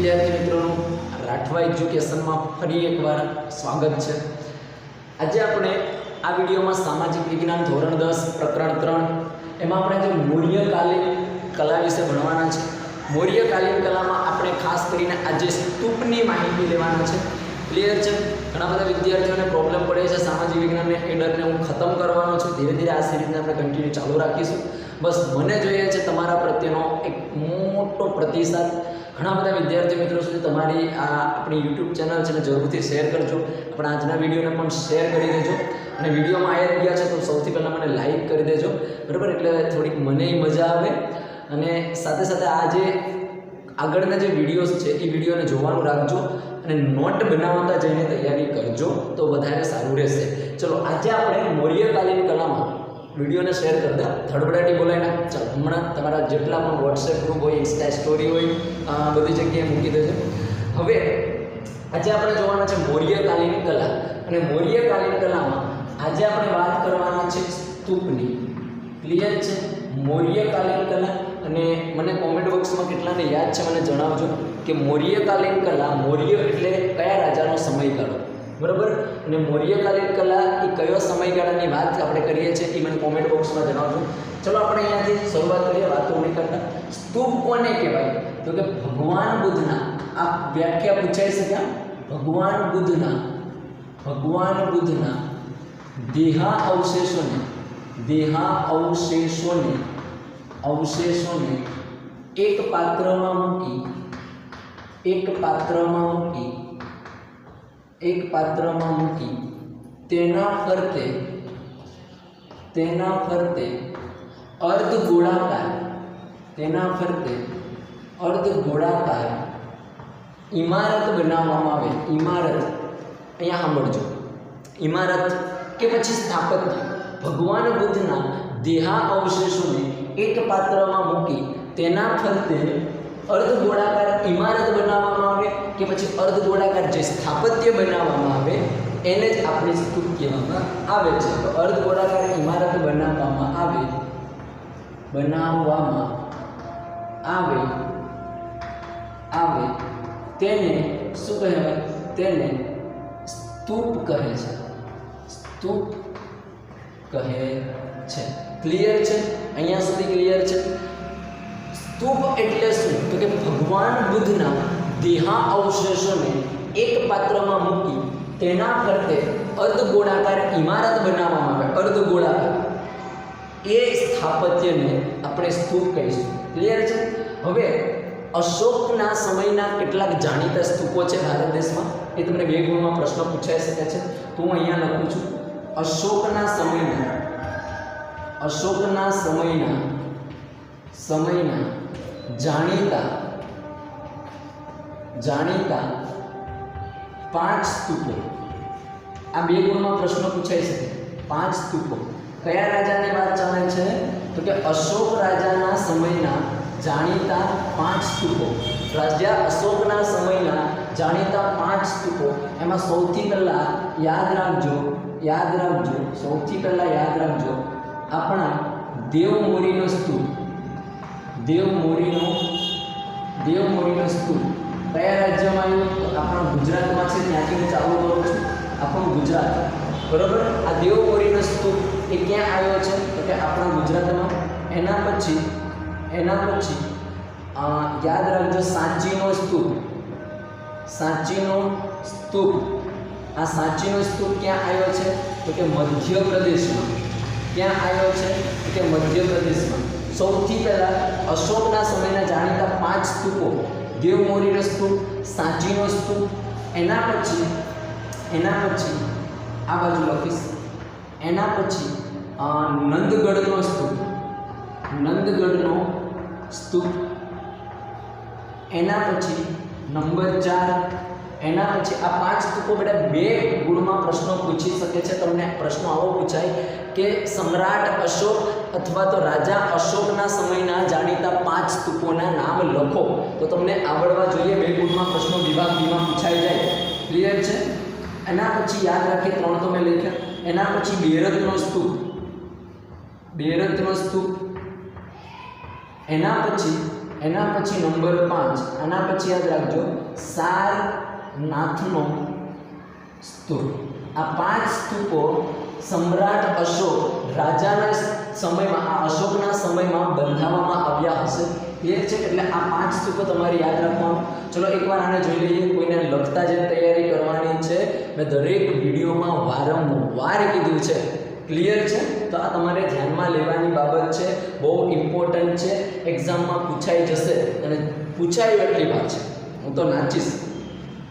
વિદ્યાર્થી મિત્રોનું રાઠવા એજ્યુકેશનમાં ફરી એકવાર સ્વાગત છે. આજે આપણે આ વિડીયોમાં સામાજિક વિજ્ઞાન ધોરણ દસ, પ્રકરણ ત્રણ, એમાં આપણે જે મૌર્યકાલીન કલા વિશે ભણવાના છે. મૌર્યકાલીન કલામાં આપણે ખાસ કરીને આજે સ્તૂપની માહિતી લેવાના છે. ક્લિયર છે? ઘણા બધા વિદ્યાર્થીઓને પ્રોબ્લેમ પડે છે. સામાજિક વિજ્ઞાનને એ ડરને હું ખતમ કરવાનો છું. ધીરે ધીરે આ સિરીઝને આપણે કન્ટિન્યુ ચાલુ રાખીશું. બસ મને જોઈએ છે તમારા પ્રત્યેનો એક મોટો પ્રતિસાદ. ઘણા બધા વિદ્યાર્થી મિત્રો સુધી તમારી આ આપણી યુટ્યુબ ચેનલ છે જરૂરથી શેર કરજો. આપણા આજના વિડીયોને પણ શેર કરી દેજો. અને વિડીયોમાં આવી ગયા છે તો સૌથી પહેલાં મને લાઈક કરી દેજો. બરાબર? એટલે થોડીક મને મજા આવે. અને સાથે સાથે આ જે આગળના જે વિડીયોઝ છે, એ વિડીયોને જોવાનું રાખજો. અને નોટ બનાવતા જઈને તૈયારી કરજો તો વધારે સારું રહેશે. ચલો, આજે આપણે મૌર્યકાલીન કલામાં. વિડીયોને શેર કરી દે બોલાય ના. ચાલો, હમણાં તમારા જેટલા પણ વોટ્સએપ ગ્રુપ હોય ઇન્સ્ટા સ્ટોરી હોય, આ બધી જગ્યાએ મૂકી દેજો. હવે, આજે આપણે જોવાના છે મૌર્યકાલીન કલા. અને મૌર્યકાલીન કલામાં આજે આપણે વાત કરવાના છે સ્તૂપની ક્લિયર છે? મૌર્યકાલીન કલા. અને મને કોમેન્ટ બોક્સમાં કેટલાને યાદ છે, મને જણાવજો કે મૌર્યકાલીન કલા, મૌર્ય એટલે કયા રાજાનો સમયગાળો? બરાબર? અને મૌર્યકાલીન કલા, એ કયો સમયગાળાની વાત આપણે કરીએ છીએ, એ મને કોમેન્ટ બોક્સમાં જણાવજો. ચલો, આપણે અહીંયાથી શરૂઆત કરીએ, વાતો નહીં કરતા. સ્તૂપ કોને કહેવાય? તો કે ભગવાન બુદ્ધના. આ વ્યાખ્યા પૂછાઈ શક્યા ભગવાન બુદ્ધના. ભગવાન બુદ્ધના દેહા અવશેષોને દેહા અવશેષોને અવશેષોને એક પાત્રમાં મૂકી, એક પાત્રમાં મૂકી એક પાત્રમાં મૂકી તેના ફરતે તેના ફરતે અર્ધ ગોળાકાર, તેના ફરતે અર્ધ ગોળાકાર ઇમારત બનાવવામાં આવે. ઇમારત, અહીંયા સાંભળજો. ઇમારત કે પછી સ્થાપત્ય. ભગવાન બુદ્ધના દેહા અવશેષોને એક પાત્રમાં મૂકી તેના ફરતે અર્ધ ગોળાકાર ઇમારત બનાવવામાં આવે કે પછી અર્ધ ગોળાકાર જે સ્થાપત્ય બનાવવામાં આવે, એને જ આપણે સ્તૂપ કહેવામાં આવે છે. તો અર્ધ ગોળાકાર ઇમારત બનાવવામાં આવે બનાવવામાં આવે આવે, તેને શું કહેવાય તેને સ્તૂપ કહે છે. સ્તૂપ કહે છે. ક્લિયર છે? અહીંયા સુધી ક્લિયર છે? સ્તૂપ એટલે શું? તો કે ભગવાન બુદ્ધના દેહા અવશેષોને એક પાત્રમાં મૂકી તેના ફરતે અર્ધ ગોળાકાર ઇમારત બનાવવામાં આવે. અર્ધ ગોળાકાર એ સ્થાપત્યને આપણે સ્તૂપ કહીશું. ક્લિયર છે? હવે અશોકના સમયના કેટલાક જાણીતા સ્તૂપો છે ભારત દેશમાં? એ તમને બે ગુણમાં પ્રશ્ન પૂછાઈ શકે છે. તો હું અહીંયા લખું છું. અશોકના સમયના અશોકના સમયના સમયના જાણીતા જાણીતા પાંચ સ્તૂપો. આ બે ગુણમાં પ્રશ્ન પૂછાઈ શકે. પાંચ સ્તૂપો. કયા રાજાની વાત ચાલે છે? તો કે અશોક રાજાના સમયના જાણીતા પાંચ સ્તૂપો. રાજા અશોકના સમયના જાણીતા પાંચ સ્તૂપો. એમાં સૌથી પહેલાં યાદ રાખજો યાદ રાખજો, સૌથી પહેલાં યાદ રાખજો. આપણા દેવમોરીનો સ્તૂપ. દેવમોરીનો દેવમોરીનો સ્તૂપ કયા રાજ્યમાં આવ્યું? તો આપણા ગુજરાતમાં છે, ત્યાંથી હું ચાલુ કરું છું. આપણું ગુજરાત. બરાબર? આ દેવમોરીનો સ્તૂપ એ ક્યાં આવ્યો છે? તો કે આપણા ગુજરાતમાં એના પછી એના પછી યાદ રાખજો, સાંચીનો સ્તૂપ સાંચીનો સ્તૂપ આ સાંચીનો સ્તૂપ ક્યાં આવ્યો છે? તો કે મધ્યપ્રદેશમાં. ક્યાં આવ્યો છે? તો કે મધ્યપ્રદેશમાં. સૌથી પહેલાં અશોકના સમયના જાણીતા પાંચ સ્તૂપો દેવમોરીનો સ્તૂપ સાંચીનો સ્તૂપ, એના પછી એના પછી, આ બાજુ લખીશ. એના પછી નંદગઢનો સ્તૂપ. નંદગઢનો સ્તૂપ. એના પછી, નંબર ચાર એના પછી આ પાંચ સ્તૂપો બેટા બે ગુણમાં પ્રશ્નો પૂછી શકે છે. તમને પ્રશ્નો આવો પૂછાય કે સમ્રાટ અશોક અથવા તો રાજા અશોકના સમયના જાણીતા પાંચ સ્તૂપોના નામ લખો. તો તમને આવડવા જોઈએ, બે ગુણમાં પ્રશ્નો વિભાગ બીમાં પૂછાઈ જાય. ક્લિયર છે? એના પછી યાદ રાખીએ, ત્રણ તો મેં લખ્યા. એના પછી બેરતનો સ્તૂપ બેરતનો સ્તૂપ એના પછી એના પછી નંબર પાંચ. આના પછી યાદ રાખજો. સારનાથનો સ્તૂપ. આ પાંચ સ્તૂપો સમ્રાટ અશોક રાજાના સમયમાં, આ અશોકના સમયમાં બંધાવવામાં આવ્યા હશે. ક્લિયર છે? એટલે આ પાંચ સ્તૂપો તમારે યાદ રાખવાનું. ચલો, એકવાર આને જોઈ લઈએ. કોઈને લખતા જે તૈયારી કરવાની છે. મેં દરેક વિડીયોમાં વારંવાર કીધું છે. ક્લિયર છે? તો આ તમારે ધ્યાનમાં લેવાની બાબત છે. બહુ ઇમ્પોર્ટન્ટ છે. એક્ઝામમાં પૂછાઈ જશે. અને પૂછાય એટલી વાત છે. હું તો નાચીશ.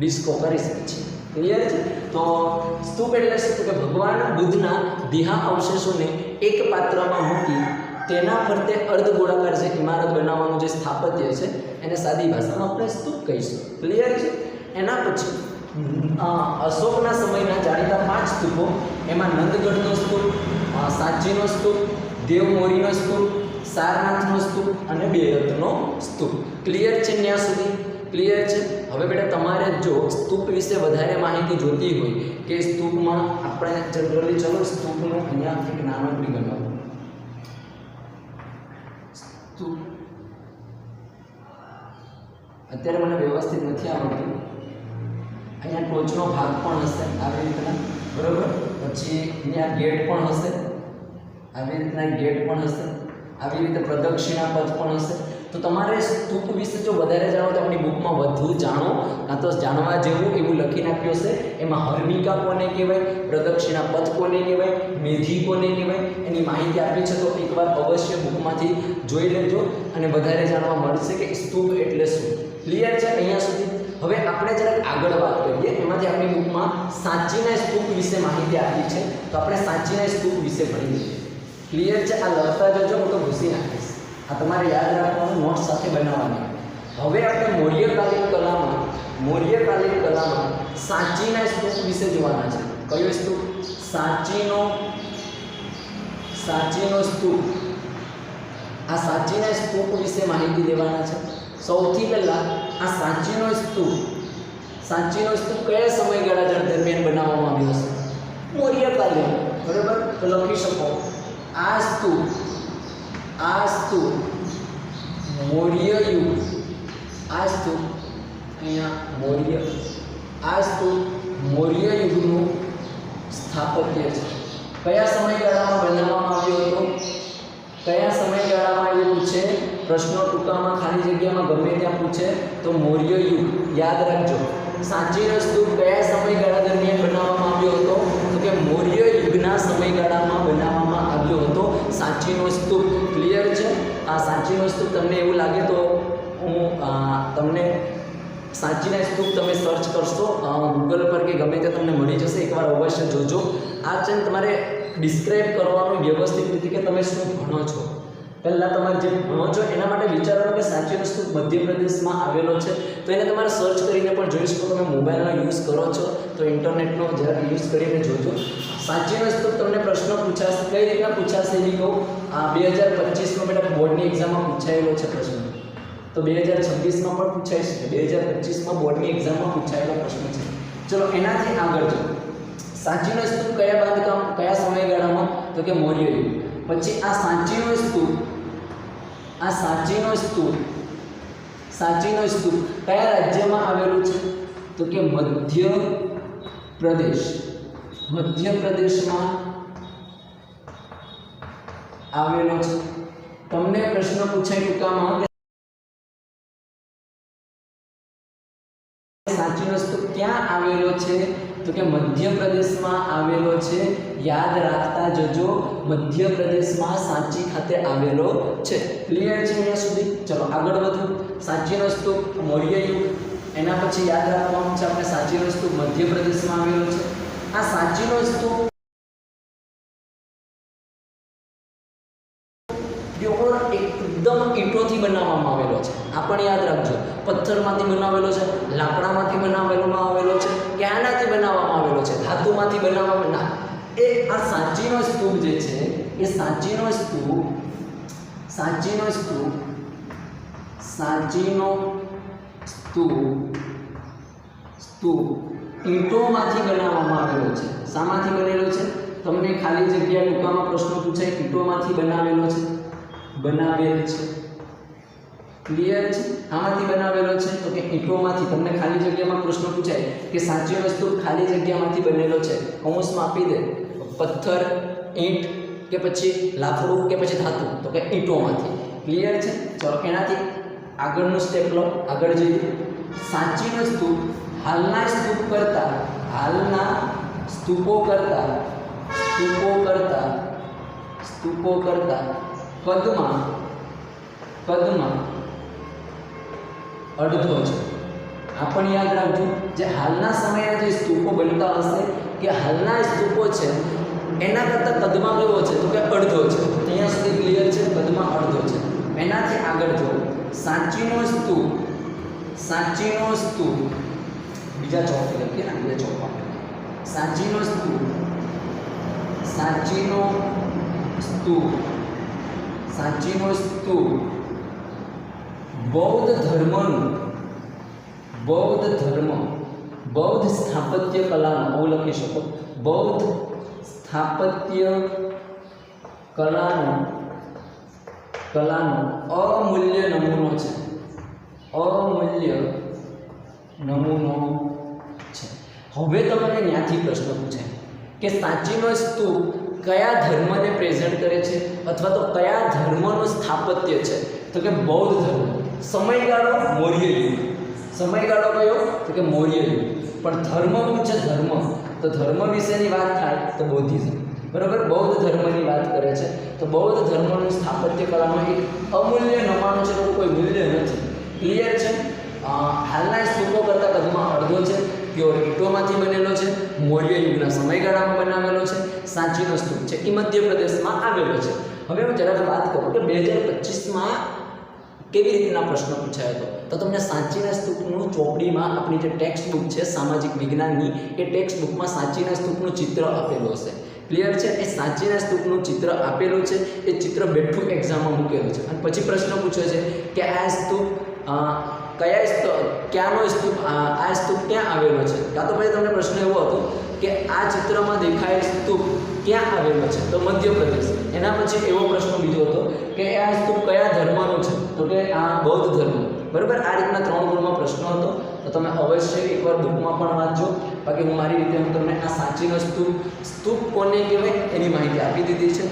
ડિસ્કો કરી શકે છે. ક્લિયર છે? તો સ્તૂપ એટલે શું? કે ભગવાન બુદ્ધના દેહા અવશેષોને એક પાત્રમાં મૂકી તેના ફરતે અર્ધ ગોળાકાર જે ઇમારત બનાવવાનું જે સ્થાપત્ય છે, એને સાદી ભાષામાં આપણે સ્તૂપ કહીશું? ક્લિયર છે? એના પછી અશોકના સમયના જાણીતા પાંચ સ્તૂપો, એમાં નંદગઢનો સ્તૂપ સાંચીનો સ્તૂપ, દેવમોરીનો સ્તૂપ, સારનાથનો સ્તૂપ અને બેરથનો સ્તૂપ. ક્લિયર છે ત્યાં સુધી? ક્લિયર છે? હવે બેટા તમારે જો સ્તૂપ વિશે વધારે માહિતી જોતી હોય કે સ્તૂપમાં આપણે જનરલી ચલો સ્તૂપનું અહીંયા એક નાનકડી બનાવો સ્તૂપ. અત્યારે મને વ્યવસ્થિત નથી આવડતું. અહીંયા ટોચનો ભાગ પણ હશે આવી રીતના, બરોબર? પછી અહીંયા ગેટ પણ હશે. આવી રીતના ગેટ પણ હશે. આવી રીતે પ્રદક્ષિણા પથ પણ હશે. તો તમારે સ્તૂપ વિશે જો વધારે જાણો તો આપણી બુકમાં વધુ જાણો. કાં તો જાણવા જેવું એવું લખી નાખ્યું છે એમાં હર્મિકા કોને કહેવાય? પ્રદક્ષિણા પથ કોને કહેવાય? મેધી કોને કહેવાય? એની માહિતી આપી છે તો એકવાર અવશ્ય બુકમાંથી જોઈ લેજો અને વધારે જાણવા મળશે કે સ્તૂપ એટલે શું. ક્લિયર છે અહીંયા સુધી? હવે આપણે જરાક આગળ વાત કરીએ. એમાંથી આપણી બુકમાં સાચીના સ્તૂપ વિશે માહિતી આપી છે. તો આપણે સાચીના સ્તૂપ વિશે ભણી લઈએ ક્લિયર છે? આ લખતા જજો, હું તો ઘૂસી નાખીશ. આ તમારે યાદ રાખવાનું નોટ સાથે બનાવવાની. હવે આપણે મૌર્યકાલીન કલામાં મૌર્યકાલીન કલામાં સાચીના સ્તૂપ વિશે જોવાના છે. કયો સ્તૂપ? સાચીનો સાચીનો સ્તૂપ. આ સાચીના સ્તૂપ વિશે માહિતી દેવાના છે. સૌથી પહેલાં આ સાચીનો સ્તૂપ સાચીનો સ્તૂપ કયા સમયગાળા દરમિયાન બનાવવામાં આવ્યો છે મૌર્યકાલીન, બરાબર? લખી શકો. આ સ્તૂપ આ સ્તૂપ મૌર્ય યુગ આ સ્તૂપ અહીંયા મૌર્ય. આ સ્તૂપ મૌર્ય યુગનું સ્થાપત્ય છે. કયા સમયગાળામાં બનાવવામાં આવ્યો હતો? કયા સમયગાળામાં એ પૂછે પ્રશ્નો ટૂંકામાં ખાલી જગ્યામાં ગમે ત્યાં પૂછે તો મૌર્ય યુગ યાદ રાખજો. સાચીનો રસ્તુ કયા સમયગાળા દરમિયાન બનાવવામાં આવ્યો હતો તો કે મૌર્ય યુગના સમયગાળામાં બનાવવામાં આવ્યો હતો સાચીનો સ્તૂપ ક્લિયર છે સાચીનો તમને એવું લાગે તો હું તમને સાચીના સ્તૂપ તમે સર્ચ કરશો. ગૂગલ પર કે ગમે તે તમને મળી જશે, એકવાર અવશ્ય જોજો. આ છે તમારે ડિસ્ક્રાઇબ કરવાનું વ્યવસ્થિત રીતે કે તમે શું ભણો છો. પહેલાં તમારે જે ભણો છો, એના માટે વિચારવાનું કે સાચી વસ્તુ મધ્યપ્રદેશમાં આવેલો છે. તો એને તમારે સર્ચ કરીને પણ જોઈ શકો, તમે મોબાઈલનો યુઝ કરો છો. તો ઇન્ટરનેટનો જરાક યુઝ કરીને જોજો. સાચીનો વસ્તુ તમને પ્રશ્નો પૂછાશે, કઈ રીતના પૂછાશે એ કહું? બે હજાર પચીસમાં બેટા બોર્ડની એક્ઝામમાં પૂછાયેલો છે પ્રશ્ન. તો બે હજાર છવ્વીસમાં પણ પૂછાય છે. બે હજાર પચીસમાં બોર્ડની એક્ઝામમાં પૂછાયેલો પ્રશ્ન છે. ચલો, એનાથી આગળ જો. સાંચીનો સ્તૂપ કયા બાંધકામ, કયા સમયગાળામાં? તો કે મોર્ય યુગ પછી આ સાંચીનો સ્તૂપ આ સાંચીનો સ્તૂપ સાંચીનો સ્તૂપ કયા રાજ્યમાં આવેલું છે? તો કે મધ્ય પ્રદેશ. મધ્ય પ્રદેશમાં આવેલો છે. તમને પ્રશ્ન પૂછાય ટૂંકામાં કે સાંચીનો સ્તૂપ ક્યાં આવેલો છે? તો કે મધ્યપ્રદેશમાં આવેલો છે. યાદ રાખતા જજો, મધ્યપ્રદેશમાં સાંચી ખાતે આવેલો છે. ક્લિયર છે અહીંયા સુધી? ચલો, આગળ વધો. સાંચીનો રસ્તો મૌર્ય એના પછી યાદ રાખવાનું છે આપણે સાંચીનો રસ્તો મધ્ય પ્રદેશમાં આવેલો છે. આ સાંચીનો સ્તૂપ ડ્યોર એકદમ ઈંટોથી બનાવવામાં આવેલો છે. આ પણ યાદ રાખજો. પથ્થરમાંથી બનાવેલો છે, લાકડામાંથી બનાવેલોમાં આવેલો છે કે આનાથી બનાવવામાં આવેલો છે, ધાતુમાંથી બનાવવામાં ના. એ આ સાંચીનો સ્તૂપ જે છે, એ સાંચીનો સ્તૂપ સાંચીનો સ્તૂપ સાંચીનો સ્તૂપ સ્તૂપ ઈંટોમાંથી બનાવવામાં આવેલો છે. શામાંથી બનેલો છે? તમને ખાલી જગ્યા મૂકવામાં પ્રશ્ન પૂછાય, ઈંટોમાંથી બનાવેલો છે? બનાવેલ છે. ક્લિયર છે? આમાંથી બનાવેલો છે? તો કે ઈંટોમાંથી. તમને ખાલી જગ્યામાં પ્રશ્ન પૂછાય કે સાચી વસ્તુ ખાલી જગ્યામાંથી બનેલો છે? કૌંસમાં આપી દે. પથ્થર, ઈંટ કે પછી લાકડું કે પછી ધાતુ? તો કે ઈંટોમાંથી. ક્લિયર છે? ચલો, એનાથી આગળનું સ્ટેપ લો. આગળ જઈએ. સાચી વસ્તુ હાલના સ્તૂપ કરતા, હાલના સ્તૂપો કરતા સ્તૂપો કરતા સ્તૂપો કરતા કદમાં કદમાં અડધો છે. આ પણ યાદ રાખજો, જે હાલના સમયના જે સ્તૂપો બનતા હશે, કે હાલના સ્તૂપો છે, એના કરતાં કદમાં કેવો છે, તો કે અડધો છે. અહીંયા સુધી ક્લિયર છે કદમાં અડધો છે. એનાથી આગળ જો, સાચીનો સ્તૂપ સાચીનો સ્તૂપ બીજા ચોક લખીએ ને બીજા ચોકમાં સાચીનો સ્તૂપ. સાચીનો સ્તૂપ. સાચીનો સ્તૂપ. બૌદ્ધ ધર્મનું બૌદ્ધ ધર્મ. બૌદ્ધ સ્થાપત્ય કલાનો આવું લખી શકો. બૌદ્ધ સ્થાપત્ય કલાનો કલાનો અમૂલ્ય નમૂનો છે. અમૂલ્ય નમૂનો છે હવે તમને ત્યાંથી પ્રશ્ન પૂછાય કે સાચીનો સ્તૂપ કયા ધર્મને પ્રેઝન્ટ કરે છે અથવા તો કયા ધર્મનું સ્થાપત્ય છે? તો કે બૌદ્ધ ધર્મ. સમયગાળો મૌર્ય યુગ. સમયગાળો કયો? તો કે મૌર્ય યુગ. પણ ધર્મ શું છે? ધર્મ. તો ધર્મ વિશેની વાત થાય તો બૌદ્ધિઝમ. બરાબર? બૌદ્ધ ધર્મની વાત કરે છે. તો બૌદ્ધ ધર્મનું સ્થાપત્ય કલામાં એક અમૂલ્ય નમાણું છે કોઈ મૂલ્ય નથી. ક્લિયર છે? હાલના સ્તૂપો કરતાં કદમાં અડધો છે. પ્યોર ઈંટોમાંથી બનેલો છે, મૌર્ય યુગના સમયગાળામાં બનાવેલો છે, સાંચીનો સ્તૂપ છે, એ મધ્યપ્રદેશમાં આવેલો છે. હવે હું જરાક વાત કરું કે બે હજાર પચીસમાં કેવી રીતના પ્રશ્ન પૂછાયો હતો? તો તમને સાંચીના સ્તૂપનું ચોપડીમાં આપણી જે ટેક્સ્ટ બુક છે, સામાજિક વિજ્ઞાનની, એ ટેક્સ્ટ બુકમાં સાંચીના સ્તૂપનું ચિત્ર આપેલું હશે. ક્લિયર છે? એ સાંચીના સ્તૂપનું ચિત્ર આપેલું છે, એ ચિત્ર બેઠું એક્ઝામમાં મૂકેલું છે. અને પછી પ્રશ્ન પૂછ્યો છે કે આ સ્તૂપ કયા સ્તૂપ ક્યાંનો સ્તૂપ, આ સ્તૂપ ક્યાં આવેલો છે? કાં તો પછી તમને પ્રશ્ન એવો હતો કે આ ચિત્રમાં દેખાયેલ સ્તૂપ ક્યાં આવેલો છે? તો મધ્યપ્રદેશ. એના પછી એવો પ્રશ્ન બીજો હતો કે આ સ્તૂપ કયા ધર્મનો છે? તો કે આ બૌદ્ધ ધર્મ. બરાબર? આ રીતના ત્રણ ગુણમાં પ્રશ્ન હતો. તો તમે અવશ્ય એકવાર બુકમાં પણ વાંચજો. બાકી હું મારી રીતે હું તમને આ સાચીનો સ્તૂપ સ્તૂપ કોને કહેવાય એની માહિતી આપી દીધી છે.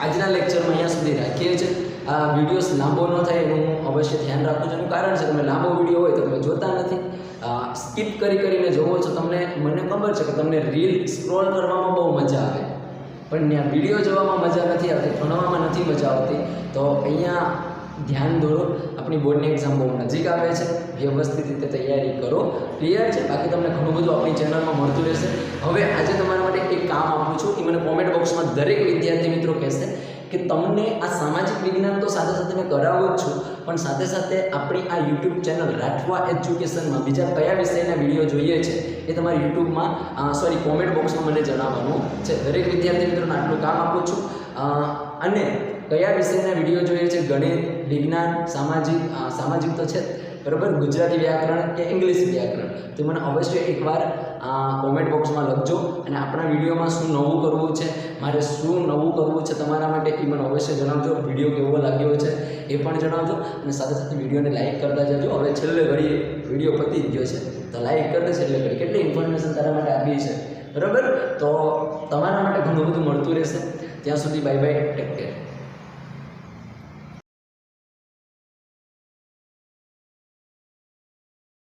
આજના લેક્ચરમાં અહીંયા સુધી રાખીએ છીએ. આ વિડીયોઝ લાંબો ન થાય એનું હું અવશ્ય ધ્યાન રાખું છું. એનું કારણ છે તમે લાંબો વીડિયો હોય તો તમે જોતા નથી. સ્કીપ કરી કરીને જોવો છો તમને, મને ખબર છે કે તમને રીલ સ્ક્રોલ કરવામાં બહુ મજા આવે. પણ ત્યાં વીડિયો જોવામાં મજા નથી આવતી, ભણવામાં નથી મજા આવતી. તો અહીંયા ધ્યાન દોરો, આપણી બોર્ડની એક્ઝામ બહુ નજીક આવે છે. વ્યવસ્થિત રીતે તૈયારી કરો. ક્લિયર છે? બાકી તમને ઘણું બધું આપણી ચેનલમાં મળતું રહેશે. હવે આજે તમારા માટે એક કામ આપું છું. એ મને કોમેન્ટ બોક્સમાં દરેક વિદ્યાર્થી મિત્રો કહેશે કે તમને આ સામાજિક વિજ્ઞાન તો સાથે સાથે મેં કરાવું જ છું પણ સાથે સાથે આપણી આ યુટ્યુબ ચેનલ રાઠવા એજ્યુકેશનમાં બીજા કયા વિષયના વીડિયો જોઈએ છે એ તમારી યુટ્યુબમાં સોરી કોમેન્ટ બોક્સમાં મને જણાવવાનું છે. દરેક વિદ્યાર્થી મિત્રોને આટલું કામ આપું છું. અને કયા વિષયના વીડિયો જોઈએ છે? ગણિત વિજ્ઞાન સામાજિક સામાજિક તો છે જ, બરાબર? ગુજરાતી વ્યાકરણ કે ઇંગ્લિશ વ્યાકરણ? તો મને અવશ્ય એકવાર કોમેન્ટ બોક્સમાં લખજો અને આપણા વિડીયોમાં શું નવું કરવું છે, મારે શું નવું કરવું છે તમારા માટે એ મને અવશ્ય જણાવજો. વીડિયો કેવો લાગ્યો છે એ પણ જણાવજો અને સાથે સાથે વિડીયોને લાઇક કરતા જજો. હવે છેલ્લે ઘડી વીડિયો પતી ગયો છે. તો લાઇક કરી દેશે છેલ્લે ઘડી કેટલી ઇન્ફોર્મેશન તારા માટે આપી છે? બરાબર? તો તમારા માટે ઘણું બધું મળતું રહેશે. ત્યાં સુધી બાય બાય ટેક કેર